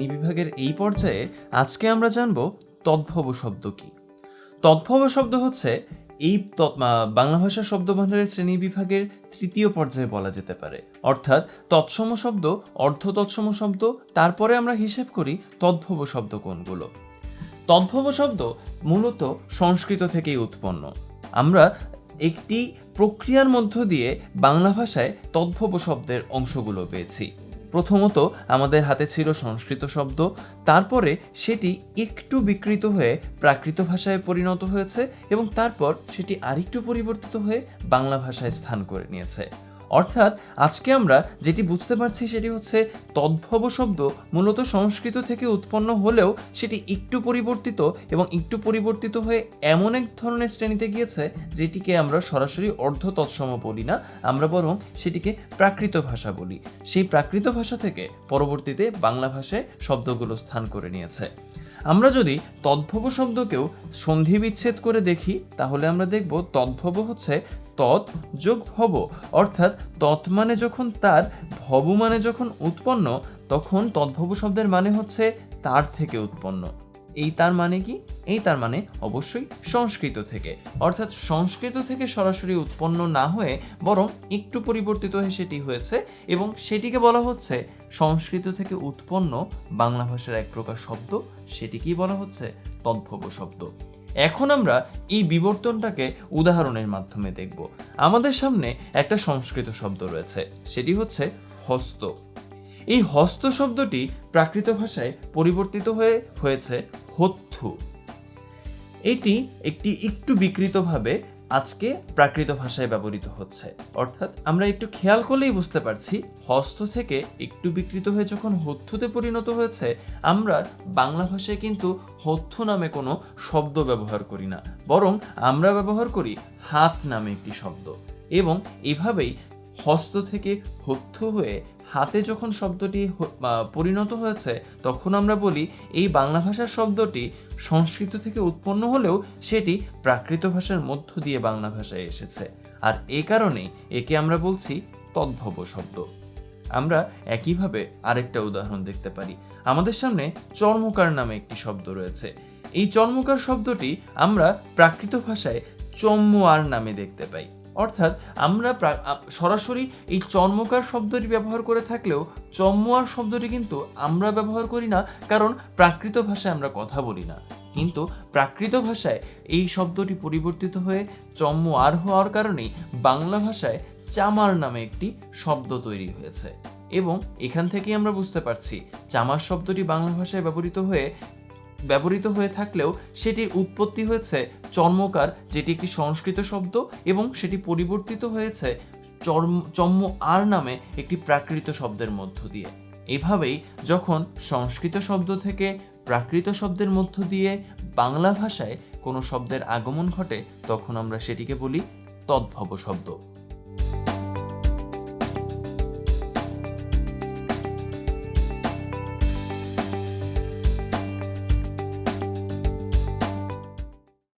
এই বিভাগের এই পর্যায়ে আজকে আমরা জানব তদ্ভব শব্দ কি। তদ্ভব শব্দ হচ্ছে এই বাংলা ভাষা শব্দভাণ্ডারের শ্রেণি বিভাগের তৃতীয় পর্যায়ে বলা যেতে পারে। অর্থাৎ তৎসম শব্দ, অর্ধ তৎসম শব্দ, তারপরে আমরা হিসেব করি তদ্ভব শব্দ কোনগুলো। তদ্ভব শব্দ মূলত সংস্কৃত থেকেই উৎপন্ন। আমরা একটি প্রক্রিয়ার মধ্য দিয়ে বাংলা ভাষায় তদ্ভব শব্দের অংশগুলো পেয়েছি। প্রথমত আমাদের হাতে ছিল সংস্কৃত শব্দ, তারপরে সেটি একটু বিকৃত হয়ে প্রাকৃত ভাষায় পরিণত হয়েছে এবং তারপর সেটি আরেকটু পরিবর্তিত হয়ে বাংলা ভাষায় স্থান করে নিয়েছে। অর্থাৎ আজকে আমরা যেটি বুঝতে পারছি সেটি হচ্ছে তদ্ভব শব্দ মূলত সংস্কৃত থেকে উৎপন্ন হলেও সেটি একটু পরিবর্তিত এবং একটু পরিবর্তিত হয়ে এমন এক ধরনের শ্রেণীতে গিয়েছে যেটিকে আমরা সরাসরি অর্ধ তৎসম বলি না, আমরা বরং সেটিকে প্রাকৃত ভাষা বলি। সেই প্রাকৃত ভাষা থেকে পরবর্তীতে বাংলা ভাষায় শব্দগুলো স্থান করে নিয়েছে। আমরা যদি তদ্ভব শব্দকেও সন্ধি বিচ্ছেদ করে দেখি, তাহলে আমরা দেখব তদ্ভব হচ্ছে তৎ যোগ ভব অর্থাৎ তৎ মানে যখন তার, ভব মানে যখন উৎপন্ন, তখন তদ্ভব শব্দের মানে হচ্ছে তার থেকে উৎপন্ন। এই তার মানে কি? এই তার মানে অবশ্যই সংস্কৃত থেকে। অর্থাৎ সংস্কৃত থেকে সরাসরি উৎপন্ন না হয়ে বরং একটু পরিবর্তিত হয়ে সেটি হয়েছে এবং সেটিকে বলা হচ্ছে সংস্কৃত থেকে উৎপন্ন বাংলা ভাষার এক প্রকার শব্দ। সেটিকেই বলা হচ্ছে তদ্ভব শব্দ। এখন আমরা এই বিবর্তনটাকে উদাহরণের মাধ্যমে দেখব। আমাদের সামনে একটা সংস্কৃত শব্দ রয়েছে, সেটি হচ্ছে হস্ত। এই হস্ত শব্দটি প্রাকৃত ভাষায় পরিবর্তিত হয়ে হয়েছে হত্যু এটি একটি একটু বিকৃতভাবে আজকে প্রাকৃত ভাষায় ব্যবহৃত হচ্ছে। অর্থাৎ আমরা একটু খেয়াল করলেই বুঝতে পারছি, হস্ত থেকে একটু বিকৃত হয়ে যখন হত্যুতে পরিণত হয়েছে, আমরা বাংলা ভাষায় কিন্তু হত্যু নামে কোনো শব্দ ব্যবহার করি না। বরং আমরা ব্যবহার করি হাত নামে একটি শব্দ। এবং এভাবেই হস্ত থেকে হত্যু হয়ে হাতে যখন শব্দটি পরিণত হয়েছে, তখন আমরা বলি এই বাংলা ভাষার শব্দটি সংস্কৃত থেকে উৎপন্ন হলেও সেটি প্রাকৃত ভাষার মধ্য দিয়ে বাংলা ভাষায় এসেছে। আর এই কারণেই একে আমরা বলছি তদ্ভব শব্দ। আমরা একইভাবে আরেকটা উদাহরণ দেখতে পারি। আমাদের সামনে চর্মকার নামে একটি শব্দ রয়েছে। এই চর্মকার শব্দটি আমরা প্রাকৃত ভাষায় চম্মুয়ার নামে দেখতে পাই। অর্থাৎ আমরা সরাসরি এই চর্মকার শব্দটি ব্যবহার করে থাকলেও চম্মুয়ার শব্দটি কিন্তু আমরা ব্যবহার করি না, কারণ প্রাকৃত ভাষায় আমরা কথা বলি না। কিন্তু প্রাকৃত ভাষায় এই শব্দটি পরিবর্তিত হয়ে চম্মুয়ার হওয়ার কারণেই বাংলা ভাষায় চামার নামে একটি শব্দ তৈরি হয়েছে। এবং এখান থেকেই আমরা বুঝতে পারছি, চামার শব্দটি বাংলা ভাষায় ব্যবহৃত হয়ে ব্যবহৃত হয়ে থাকলেও সেটির উৎপত্তি হয়েছে চর্মকার, যেটি একটি সংস্কৃত শব্দ, এবং সেটি পরিবর্তিত হয়েছে চর্ম, চম্ম আর নামে একটি প্রাকৃত শব্দের মধ্য দিয়ে। এভাবেই যখন সংস্কৃত শব্দ থেকে প্রাকৃত শব্দের মধ্য দিয়ে বাংলা ভাষায় কোনো শব্দের আগমন ঘটে, তখন আমরা সেটিকে বলি তদ্ভব শব্দ।